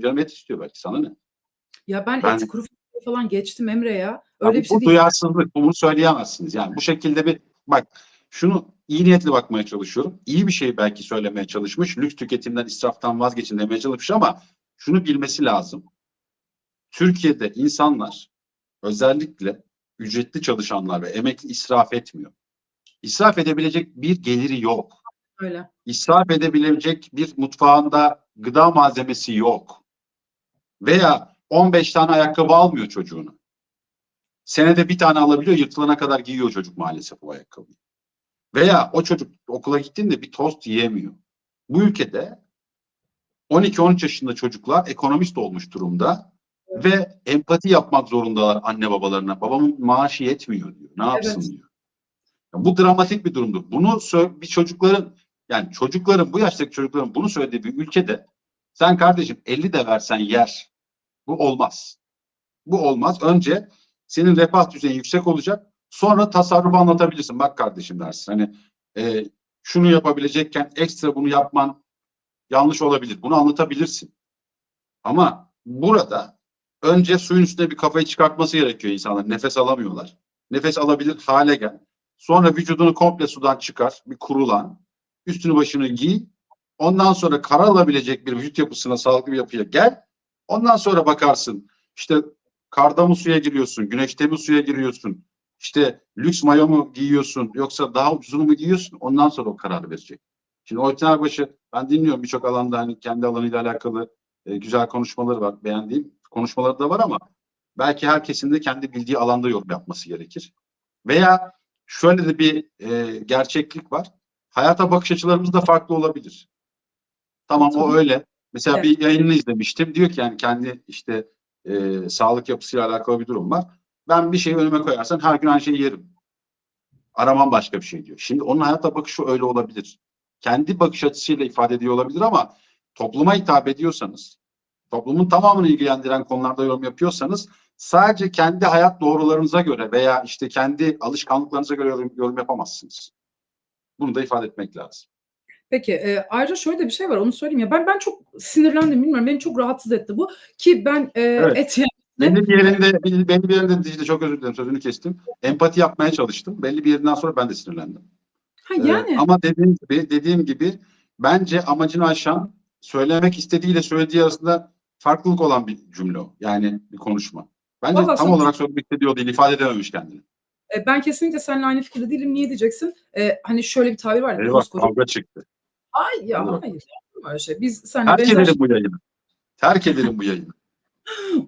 canım et istiyor belki sana ne? Ya ben, Ben- eti kuru falan geçtim Emre ya. Ya Öyle bu, bir şey bu değil. duyarsızlık bunu söyleyemezsiniz. Yani bu şekilde bir bak şunu iyi niyetli bakmaya çalışıyorum. İyi bir şey belki söylemeye çalışmış. Lüks tüketimden, israftan vazgeçin demeye çalışmış ama şunu bilmesi lazım. Türkiye'de insanlar özellikle ücretli çalışanlar ve emekli israf etmiyor. İsraf edebilecek bir geliri yok. Öyle. İsraf edebilecek bir mutfağında gıda malzemesi yok. Veya 15 tane ayakkabı almıyor çocuğunu. Senede bir tane alabiliyor, yırtılana kadar giyiyor çocuk maalesef o ayakkabıyı. Veya o çocuk okula gittiğinde bir tost yiyemiyor. Bu ülkede 12-13 yaşında çocuklar ekonomist olmuş durumda ve empati yapmak zorundalar anne babalarına. Babamın maaşı yetmiyor diyor. Ne yapsın Evet. diyor. Bu dramatik bir durumdur. Bunu bir çocukların yani çocukların bu yaştaki çocukların bunu söylediği bir ülkede sen kardeşim 50 de versen yer. Bu olmaz. Bu olmaz. Önce senin refah düzeyin yüksek olacak. Sonra tasarrufu anlatabilirsin. Bak kardeşim dersin. Hani e, şunu yapabilecekken ekstra bunu yapman yanlış olabilir. Bunu anlatabilirsin. Ama burada önce suyun üstüne bir kafayı çıkartması gerekiyor insanlar. Nefes alamıyorlar. Nefes alabilir hale gel. Sonra vücudunu komple sudan çıkar. Bir kurulan. Üstünü başını giy. Ondan sonra kara alabilecek bir vücut yapısına, sağlıklı bir yapıya gel. Ondan sonra bakarsın. İşte karda mı suya giriyorsun, güneşte mi suya giriyorsun, işte lüks mayo mu giyiyorsun yoksa daha ucuzunu mu giyiyorsun? Ondan sonra o karar verecek. Şimdi Oytun Erbaşı ben dinliyorum birçok alanda hani kendi alanıyla alakalı e, güzel konuşmaları var. Beğendiğim konuşmaları da var ama belki herkesin de kendi bildiği alanda yorum yapması gerekir. Veya şöyle de bir e, gerçeklik var. Hayata bakış açılarımız da farklı olabilir. Tamam o Tabii. öyle. Mesela Evet. bir yayınını izlemiştim. Diyor ki yani kendi işte e, sağlık yapısıyla alakalı bir durum var. Ben bir şeyi önüme koyarsan her gün aynı şeyi yerim. Aramam başka bir şey diyor. Şimdi onun hayata bakışı öyle olabilir. Kendi bakış açısıyla ifade ediyor olabilir ama topluma hitap ediyorsanız, toplumun tamamını ilgilendiren konularda yorum yapıyorsanız sadece kendi hayat doğrularınıza göre veya işte kendi alışkanlıklarınıza göre yorum, yorum yapamazsınız. Bunu da ifade etmek lazım. Peki e, ayrıca şöyle de bir şey var onu söyleyeyim ya ben ben çok sinirlendim bilmiyorum beni çok rahatsız etti bu ki ben e, Evet. et Belli bir yerinde, belli bir yerinde Dicle çok özür dilerim sözünü kestim. Empati yapmaya çalıştım. Belli bir yerinden sonra ben de sinirlendim. ha Ee, yani ama dediğim gibi, dediğim gibi bence amacını aşan, söylemek istediğiyle söylediği arasında farklılık olan bir cümle o. Yani bir konuşma. Bence Vallahi tam sana- olarak söylemek istediği değil, ifade edememiş kendini. e, ben kesinlikle seninle aynı fikirde değilim niye diyeceksin E, hani şöyle bir tabir var Eyvah koskoca kavga çıktı. Ay ya hayır yapma öyle şey? Biz seninle Terk benzer edelim bu yayını. Terk edelim bu yayını.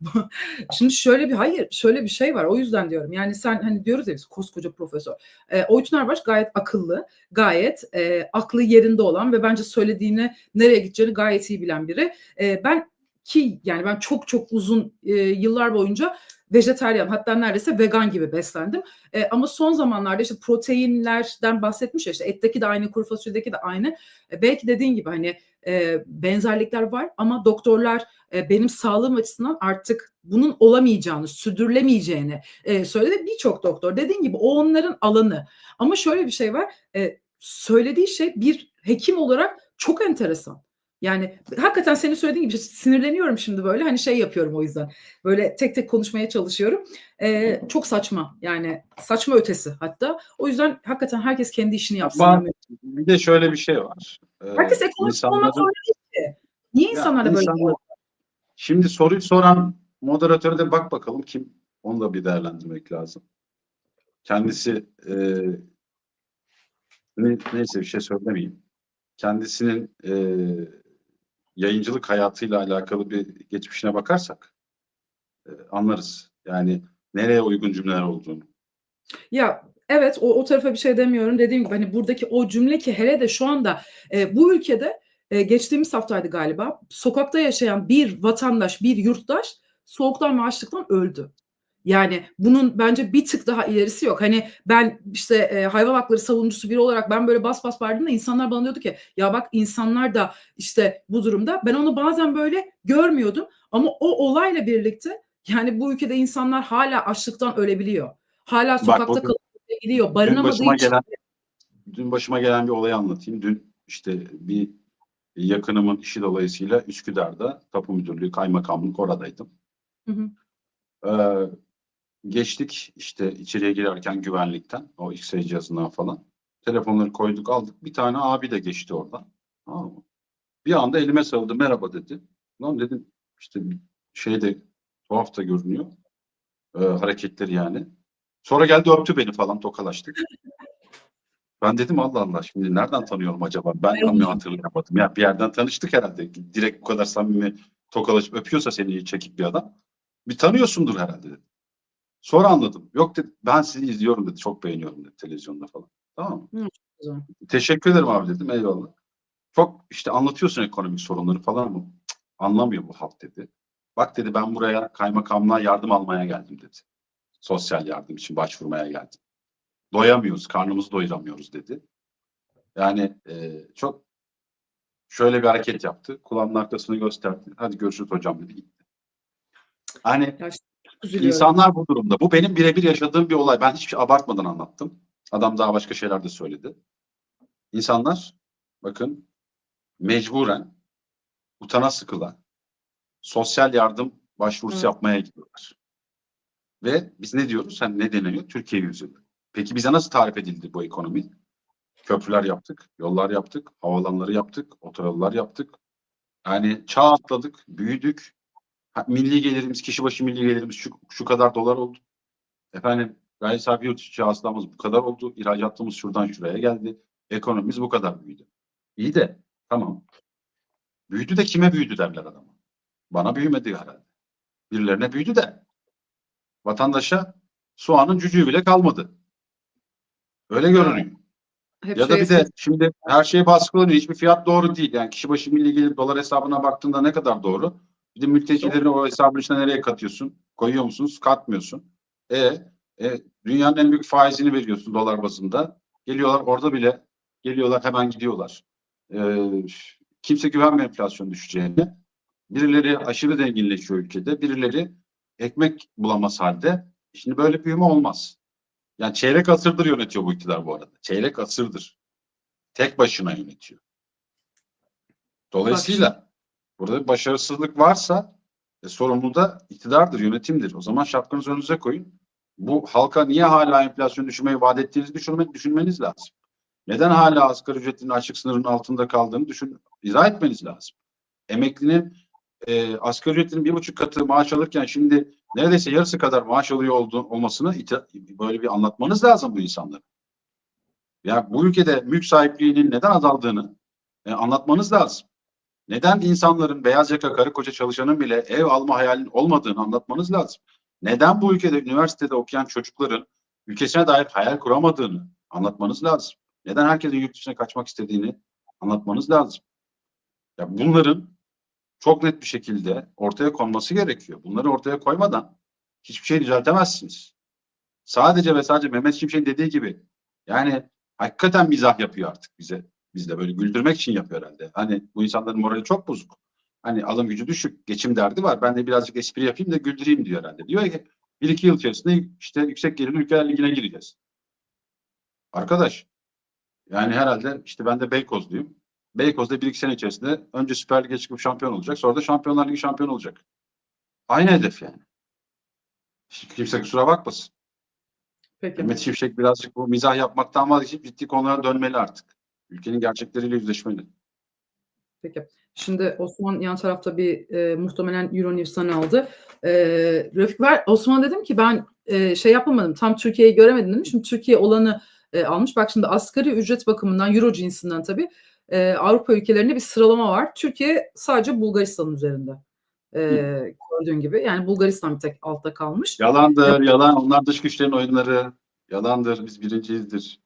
Şimdi şöyle bir hayır şöyle bir şey var. O yüzden diyorum. Yani sen hani diyoruz ya biz koskoca profesör. E, Oytun Erbaş gayet akıllı gayet e, aklı yerinde olan ve bence söylediğini nereye gideceğini gayet iyi bilen biri. E, ben ki yani ben çok çok uzun e, yıllar boyunca vejetaryen hatta neredeyse vegan gibi beslendim E, ama son zamanlarda işte proteinlerden bahsetmiş ya işte etteki de aynı kuru fasulyedeki de aynı E, belki dediğin gibi hani e, benzerlikler var ama doktorlar e, benim sağlığım açısından artık bunun olamayacağını, sürdürülemeyeceğini e, söyledi birçok doktor. Dediğin gibi o onların alanı. Ama şöyle bir şey var. e, söylediği şey bir hekim olarak çok enteresan. Yani hakikaten senin söylediğin gibi sinirleniyorum şimdi böyle hani şey yapıyorum o yüzden. Böyle tek tek konuşmaya çalışıyorum. E, çok saçma yani saçma ötesi hatta. O yüzden hakikaten herkes kendi işini yapsın. Ama bir de şöyle bir şey var. Ee, herkes ekonomist olmak zorunda değil ki. Niye Ya, insanlar da böyle insanlar- Şimdi soruyu soran moderatöre de bak bakalım kim. Onu da bir değerlendirmek lazım. Kendisi e, ne, neyse bir şey söylemeyeyim. Kendisinin e, yayıncılık hayatıyla alakalı bir geçmişine bakarsak e, anlarız. Yani nereye uygun cümleler olduğunu. Ya evet o, o tarafa bir şey demiyorum. Dediğim gibi hani buradaki o cümle ki hele de şu anda e, bu ülkede e, geçtiğimiz haftaydı galiba sokakta yaşayan bir vatandaş, bir yurttaş soğuktan ve açlıktan öldü. Yani bunun bence bir tık daha ilerisi yok. Hani ben işte e, hayvan hakları savunucusu biri olarak ben böyle bas bas bağırdığımda insanlar bana diyordu ki ya bak insanlar da işte bu durumda. Ben onu bazen böyle görmüyordum ama o olayla birlikte yani bu ülkede insanlar hala açlıktan ölebiliyor. Hala sokakta gidiyor. Dün Barınamadığı başıma için. gelen dün başıma gelen bir olayı anlatayım. Dün işte bir yakınımın işi dolayısıyla Üsküdar'da tapu müdürlüğü, kaymakamlık oradaydım. Hı hı. Ee, geçtik işte içeriye girerken güvenlikten o X-ray cihazından falan. Telefonları koyduk aldık. Bir tane abi de geçti oradan. Tamam mı? Bir anda elime sarıldı merhaba dedi. Lan dedim işte şey de tuhaf da görünüyor. Ee, hareketleri yani. Sonra geldi öptü beni falan tokalaştık. Ben dedim Allah Allah şimdi nereden tanıyorum acaba? Ben tam hatırlayamadım. Ya bir yerden tanıştık herhalde. Direkt bu kadar samimi tokalaşıp öpüyorsa seni çekik bir adam. Bir tanıyorsundur herhalde dedim. Sonra anladım. Yok dedi ben sizi izliyorum dedi. Çok beğeniyorum dedi televizyonda falan. Tamam mı? Güzel. Teşekkür ederim abi dedim. Eyvallah. Çok işte anlatıyorsun ekonomik sorunları falan mı? Cık, anlamıyor bu halk dedi. Bak dedi ben buraya kaymakamlığa yardım almaya geldim dedi. Sosyal yardım için başvurmaya geldim. Doyamıyoruz, karnımızı doyuramıyoruz dedi. Yani e, çok şöyle bir hareket yaptı. Kulağının arkasını gösterdi. Hadi görüşürüz hocam dedi gitti. Hani üzülüyorum. İnsanlar bu durumda. Bu benim birebir yaşadığım bir olay. Ben hiçbir şey abartmadan anlattım. Adam daha başka şeyler de söyledi. İnsanlar bakın mecburen utana sıkıla sosyal yardım başvurusu Evet. yapmaya gidiyorlar. Ve biz ne diyoruz? Hani ne deniyor? Türkiye yüzyılı. Peki bize nasıl tarif edildi bu ekonomi? Köprüler yaptık, yollar yaptık, havalanları yaptık, otoyollar yaptık. Yani çağ atladık, büyüdük. Ha, Milli gelirimiz, kişi başı milli gelirimiz şu, şu kadar dolar oldu. Efendim gayri safi yurt içi hasılamız bu kadar oldu. İhracatımız şuradan şuraya geldi. Ekonomimiz bu kadar büyüdü. İyi de tamam. Büyüdü de kime büyüdü derler adama. Bana büyümedi herhalde. Birilerine büyüdü de vatandaşa soğanın cücüğü bile kalmadı. Öyle görünüyor. Hep Ya da şey bir de şimdi her şey baskılanıyor. Hiçbir fiyat doğru değil. Yani kişi başı milli gelir dolar hesabına baktığında ne kadar doğru? Bir de mültecilerin o hesabın içine nereye katıyorsun? Koyuyor musunuz? Katmıyorsun. E, e dünyanın en büyük faizini veriyorsun dolar bazında. Geliyorlar orada bile geliyorlar hemen gidiyorlar. E, kimse güvenmiyor enflasyon düşeceğine. Birileri aşırı zenginleşiyor ülkede. Birileri ekmek bulamaz halde. Şimdi böyle büyüme olmaz. Yani çeyrek asırdır yönetiyor bu iktidar bu arada. Çeyrek asırdır. Tek başına yönetiyor. Dolayısıyla burada bir başarısızlık varsa e, sorumlu da iktidardır, yönetimdir. O zaman şapkanızı önünüze koyun. Bu halka niye hala enflasyon düşürmeyi vaat ettiğinizi düşünme, düşünmeniz lazım. Neden hala asgari ücretin açık sınırının altında kaldığını düşün, izah etmeniz lazım. Emeklinin e, asgari ücretin bir buçuk katı maaş alırken şimdi neredeyse yarısı kadar maaş alıyor olduğu, olmasını böyle bir anlatmanız lazım bu insanlara. Ya bu ülkede mülk sahipliğinin neden azaldığını e, anlatmanız lazım. Neden insanların beyaz yaka karı koca çalışanın bile ev alma hayalinin olmadığını anlatmanız lazım. Neden bu ülkede üniversitede okuyan çocukların ülkesine dair hayal kuramadığını anlatmanız lazım. Neden herkesin yurt dışına kaçmak istediğini anlatmanız lazım. Ya bunların çok net bir şekilde ortaya konması gerekiyor. Bunları ortaya koymadan hiçbir şey düzeltemezsiniz. Sadece ve sadece Mehmet Şimşek'in dediği gibi yani hakikaten mizah yapıyor artık bize. Biz de böyle güldürmek için yapıyor herhalde. Hani bu insanların morali çok bozuk. Hani alım gücü düşük, geçim derdi var. Ben de birazcık espri yapayım da güldüreyim diyor herhalde. Diyor ki bir iki yıl içerisinde işte yüksek gelirli ülkeler ligine gireceğiz. Arkadaş yani herhalde işte ben de Beykozluyum. Beykoz'da bir iki sene içerisinde önce Süper Lig'e çıkıp şampiyon olacak. Sonra da Şampiyonlar Ligi şampiyon olacak. Aynı hedef yani. Hiç kimse kusura bakmasın. Peki. Mehmet Şimşek birazcık bu mizah yapmaktan vazgeçip ciddi konulara dönmeli artık. Ülkenin gerçekleriyle yüzleşmeli. Peki. Şimdi Osman yan tarafta bir e, muhtemelen Euronews'tan aldı. E, Refik ver. Osman dedim ki ben e, şey yapamadım. Tam Türkiye'yi göremedim dedim. Şimdi Türkiye olanı e, almış. Bak şimdi asgari ücret bakımından Euro cinsinden tabii e, Avrupa ülkelerinde bir sıralama var. Türkiye sadece Bulgaristan'ın üzerinde. E, gördüğün gibi. Yani Bulgaristan bir tek altta kalmış. Yalandır, yalan. Onlar dış güçlerin oyunları. Yalandır. Biz birinciyizdir.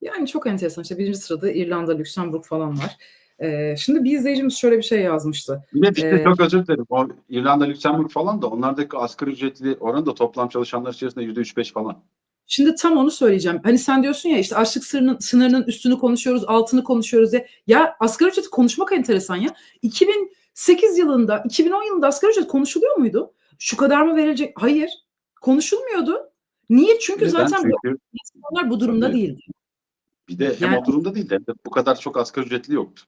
Yani çok enteresan. İşte birinci sırada İrlanda, Lüksemburg falan var. E, şimdi bir izleyicimiz şöyle bir şey yazmıştı. De işte Ee, çok özür dilerim. O İrlanda, Lüksemburg falan da onlardaki asgari ücretli oranı da toplam çalışanlar içerisinde yüzde üç beş falan. Şimdi tam onu söyleyeceğim. Hani sen diyorsun ya işte açlık sınırının, sınırının üstünü konuşuyoruz, altını konuşuyoruz diye. Ya asgari ücreti konuşmak enteresan ya. 2008 yılında, 2010 yılında asgari ücret konuşuluyor muydu? Şu kadar mı verilecek? Hayır. Konuşulmuyordu. Niye? Çünkü Neden? zaten Çünkü insanlar bu durumda değildi. Bir de hem Yani- o durumda değil de bu kadar çok asgari ücretli yoktu.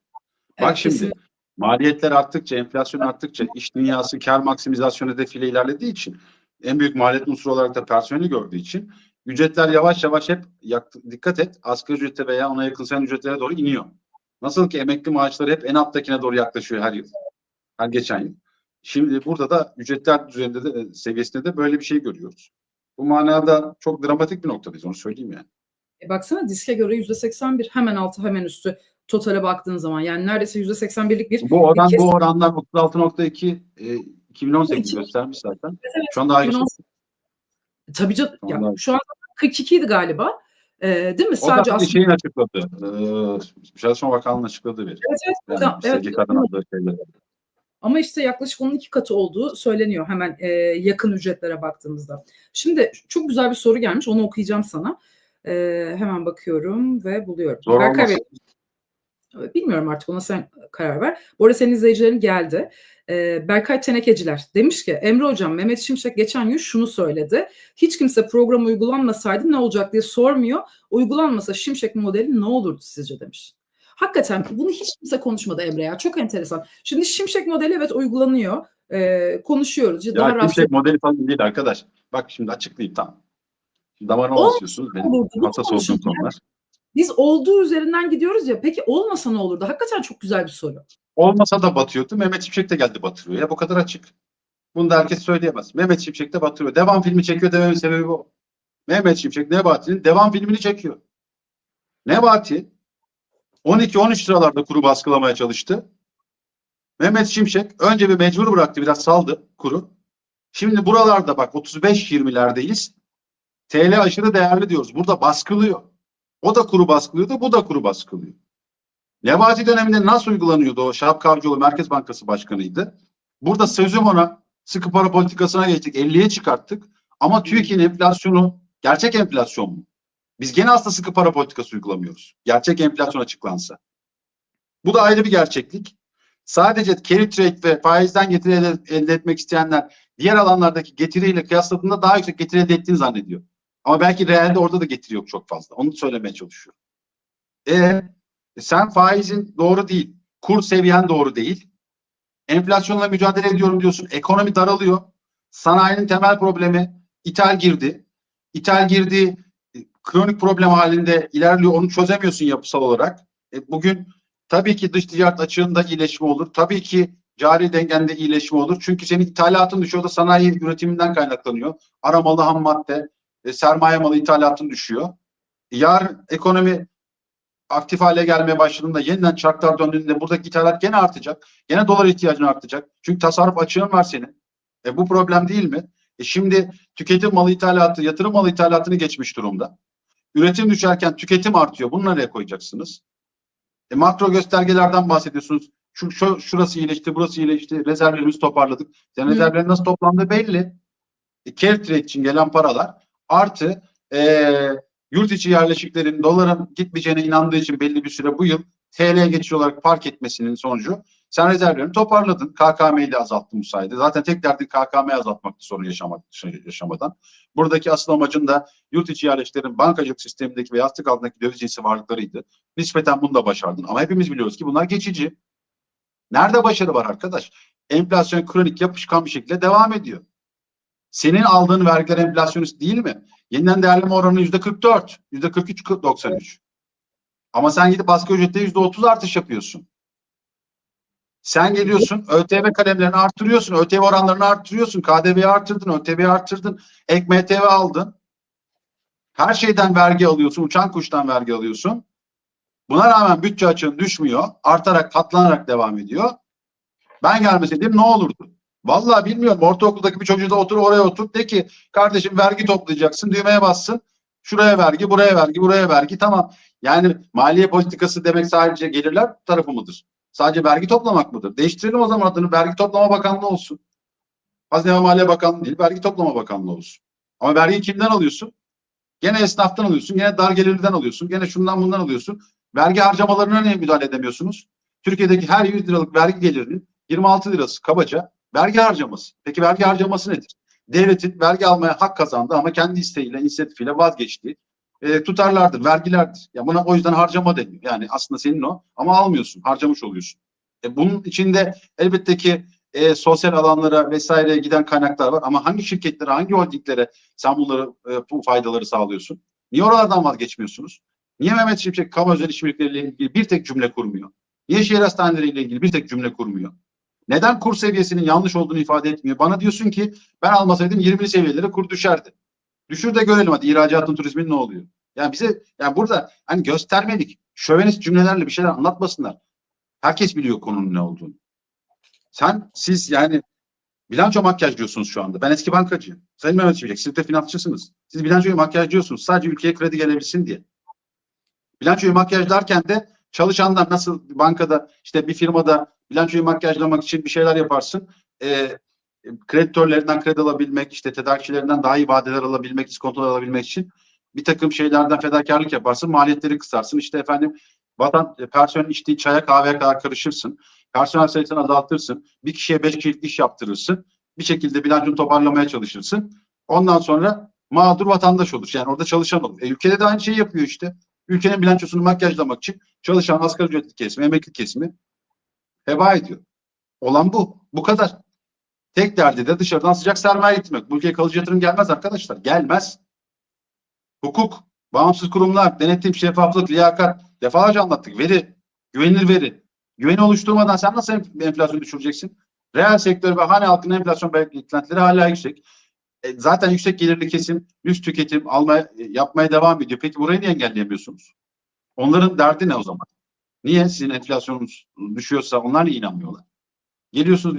Bak Evet, şimdi kesinlikle. maliyetler arttıkça, enflasyon arttıkça iş dünyası kar maksimizasyonu hedefiyle ilerlediği için en büyük maliyet unsuru olarak da personeli gördüğü için ücretler yavaş yavaş hep dikkat et asgari ücrete veya ona yakın sayılan ücretlere doğru iniyor. Nasıl ki emekli maaşları hep en alttakine doğru yaklaşıyor her yıl. Her geçen yıl. Şimdi burada da ücretler düzeyinde de e, seviyesinde de böyle bir şey görüyoruz. Bu manada çok dramatik bir noktadayız onu söyleyeyim yani. E baksana diske göre %81 hemen altı hemen üstü totale baktığın zaman yani neredeyse %81'lik bir Bu oran kesin- bu oranlar 36.2 e, 2018 İki- göstermiş zaten. Evet, Şu anda aynı 2018 tabii canım ya Ondan- şu an 42 idi galiba. E, değil mi? O Sadece da aslında şeyin açıkladı. Ee, Çalışma Bakanlığı'nın açıkladığı bir. evet, evet, Yani evet, SGK'dan aldığı şeyler. Ama işte yaklaşık onun iki katı olduğu söyleniyor hemen e, yakın ücretlere baktığımızda. Şimdi çok güzel bir soru gelmiş onu okuyacağım sana. E, hemen bakıyorum ve buluyorum. Zor Berkay. Bey, bilmiyorum artık ona sen karar ver. Bu arada senin izleyicilerin geldi. E, Berkay Tenekeciler demiş ki Emre Hocam Mehmet Şimşek geçen gün şunu söyledi. Hiç kimse program uygulanmasaydı ne olacak diye sormuyor. Uygulanmasa Şimşek modeli ne olurdu sizce demiş. Hakikaten bunu hiç kimse konuşmadı Emre ya. Çok enteresan. Şimdi Şimşek modeli evet uygulanıyor. Ee, konuşuyoruz. Daha Ya rahatsız kimse modeli falan değil arkadaş. Bak şimdi açıklayayım tamam. Şimdi damarına Olmaz basıyorsunuz. Benim olurdu. Hassas olduğum konular. Biz olduğu üzerinden gidiyoruz ya. Peki olmasa ne olurdu? Hakikaten çok güzel bir soru. Olmasa da batıyordu. Mehmet Şimşek de geldi batırıyor. Ya bu kadar açık. Bunu da herkes söyleyemez. Mehmet Şimşek de batırıyor. Devam filmi çekiyor dememin sebebi bu. Mehmet Şimşek Nebati'nin devam filmini çekiyor. Nebati 12-13 sıralarda kuru baskılamaya çalıştı. Mehmet Şimşek önce bir mecbur bıraktı biraz saldı kuru. Şimdi buralarda bak 35-20'lerdeyiz. TL aşırı değerli diyoruz. Burada baskılıyor. O da kuru baskılıyordu, bu da kuru baskılıyor. Nebati döneminde nasıl uygulanıyordu o? Şahap Kavcıoğlu Merkez Bankası Başkanı'ydı. Burada sözüm ona sıkı para politikasına geçtik. 50'ye çıkarttık. Ama TÜİK'in enflasyonu gerçek enflasyon mu? Biz gene aslında sıkı para politikası uygulamıyoruz. Gerçek enflasyon açıklansa. Bu da ayrı bir gerçeklik. Sadece carry trade ve faizden getiri elde, elde etmek isteyenler diğer alanlardaki getiriyle kıyasladığında daha yüksek getiri elde ettiğini zannediyor. Ama belki realde orada da getiri yok çok fazla. Onu söylemeye çalışıyorum. E, sen faizin doğru değil. Kur seviyen doğru değil. Enflasyonla mücadele ediyorum diyorsun. Ekonomi daralıyor. Sanayinin temel problemi ithal girdi. İthal girdi e, kronik problem halinde ilerliyor. Onu çözemiyorsun yapısal olarak. E, bugün tabii ki dış ticaret açığında iyileşme olur. Tabii ki cari dengende iyileşme olur. Çünkü senin ithalatın düşüyor da sanayi üretiminden kaynaklanıyor. Aramalı ham madde, e, sermaye malı ithalatın düşüyor. Yarın ekonomi aktif hale gelmeye başladığında yeniden çarklar döndüğünde buradaki ithalat gene artacak. Gene dolar ihtiyacın artacak. Çünkü tasarruf açığın var senin. E bu problem değil mi? E şimdi tüketim malı ithalatı, yatırım malı ithalatını geçmiş durumda. Üretim düşerken tüketim artıyor. Bunu nereye koyacaksınız? E makro göstergelerden bahsediyorsunuz. Şu, şu şurası iyileşti, burası iyileşti. Rezervlerimizi toparladık. Yani rezervlerin nasıl toplandığı belli. E, trade için gelen paralar artı e, yurt içi yerleşiklerin doların gitmeyeceğine inandığı için belli bir süre bu yıl TL geçiş olarak park etmesinin sonucu sen rezervlerini toparladın. KKM'yi de azalttın bu sayede. Zaten tek derdin KKM'yi azaltmaktı sorun yaşamak, şey, yaşamadan. Buradaki asıl amacın da yurt içi yerleşiklerin bankacılık sistemindeki ve yastık altındaki döviz cinsi varlıklarıydı. Nispeten bunu da başardın. Ama hepimiz biliyoruz ki bunlar geçici. Nerede başarı var arkadaş? Enflasyon kronik yapışkan bir şekilde devam ediyor. Senin aldığın vergiler enflasyonist değil mi? Yeniden değerleme oranı yüzde 44, yüzde 43, 93. Ama sen gidip asgari ücrette yüzde 30 artış yapıyorsun. Sen geliyorsun ÖTV kalemlerini arttırıyorsun, ÖTV oranlarını arttırıyorsun, KDV'yi arttırdın, ÖTV'yi arttırdın, ek MTV aldın. Her şeyden vergi alıyorsun, uçan kuştan vergi alıyorsun. Buna rağmen bütçe açığın düşmüyor, artarak, katlanarak devam ediyor. Ben gelmeseydim ne olurdu? Vallahi bilmiyorum. Ortaokuldaki bir çocuğu da otur oraya otur. De ki kardeşim vergi toplayacaksın. Düğmeye bassın. Şuraya vergi, buraya vergi, buraya vergi. Tamam. Yani maliye politikası demek sadece gelirler tarafı mıdır? Sadece vergi toplamak mıdır? Değiştirelim o zaman adını. Vergi toplama bakanlığı olsun. Hazine ve Maliye Bakanlığı değil, vergi toplama bakanlığı olsun. Ama vergiyi kimden alıyorsun? Gene esnaftan alıyorsun, gene dar gelirliden alıyorsun, gene şundan bundan alıyorsun. Vergi harcamalarına niye müdahale edemiyorsunuz? Türkiye'deki her 100 liralık vergi gelirinin 26 lirası kabaca vergi harcaması. Peki vergi harcaması nedir? Devletin vergi almaya hak kazandı ama kendi isteğiyle, inisiyatifiyle vazgeçtiği e, tutarlardır, vergilerdir. Ya buna o yüzden harcama deniyor. Yani aslında senin o ama almıyorsun, harcamış oluyorsun. E, bunun içinde elbette ki e, sosyal alanlara vesaireye giden kaynaklar var ama hangi şirketlere, hangi holdinglere sen bunları e, bu faydaları sağlıyorsun? Niye oralardan vazgeçmiyorsunuz? Niye Mehmet Şimşek kamu özel işbirlikleriyle ilgili bir tek cümle kurmuyor? Niye şehir hastaneleriyle ilgili bir tek cümle kurmuyor? Neden kur seviyesinin yanlış olduğunu ifade etmiyor? Bana diyorsun ki ben almasaydım 20'li seviyelere kur düşerdi. Düşür de görelim hadi ihracatın turizmin ne oluyor? Yani bize yani burada hani göstermelik, şövenist cümlelerle bir şeyler anlatmasınlar. Herkes biliyor konunun ne olduğunu. Sen siz yani bilanço makyaj diyorsunuz şu anda. Ben eski bankacıyım. Sayın Mehmet Şimşek siz de finansçısınız. Siz bilançoyu makyaj diyorsunuz. Sadece ülkeye kredi gelebilsin diye. Bilançoyu makyajlarken de çalışanlar nasıl bankada işte bir firmada bilançoyu makyajlamak için bir şeyler yaparsın. Ee, kreditörlerinden kredi alabilmek, işte tedarikçilerinden daha iyi vadeler alabilmek, iskontolar alabilmek için bir takım şeylerden fedakarlık yaparsın, maliyetleri kısarsın. İşte efendim vatan e, personel içtiği çaya kahveye kadar karışırsın. Personel sayısını azaltırsın. Bir kişiye beş kişilik iş yaptırırsın. Bir şekilde bilançonu toparlamaya çalışırsın. Ondan sonra mağdur vatandaş olur. Yani orada çalışan olur. E, ülkede de aynı şeyi yapıyor işte. Ülkenin bilançosunu makyajlamak için çalışan asgari ücretli kesimi, emekli kesimi heba ediyor. Olan bu. Bu kadar. Tek derdi de dışarıdan sıcak sermaye gitmek. Bu ülkeye kalıcı yatırım gelmez arkadaşlar. Gelmez. Hukuk, bağımsız kurumlar, denetim, şeffaflık, liyakat. Defalarca anlattık. Veri, güvenilir veri. Güveni oluşturmadan sen nasıl enflasyonu düşüreceksin? Reel sektör ve hane halkının enflasyon beklentileri hala yüksek. E, zaten yüksek gelirli kesim lüks tüketim almaya, yapmaya devam ediyor. Peki burayı niye engelleyemiyorsunuz? Onların derdi ne o zaman? Niye sizin enflasyonunuz düşüyorsa onlar inanmıyorlar? Geliyorsunuz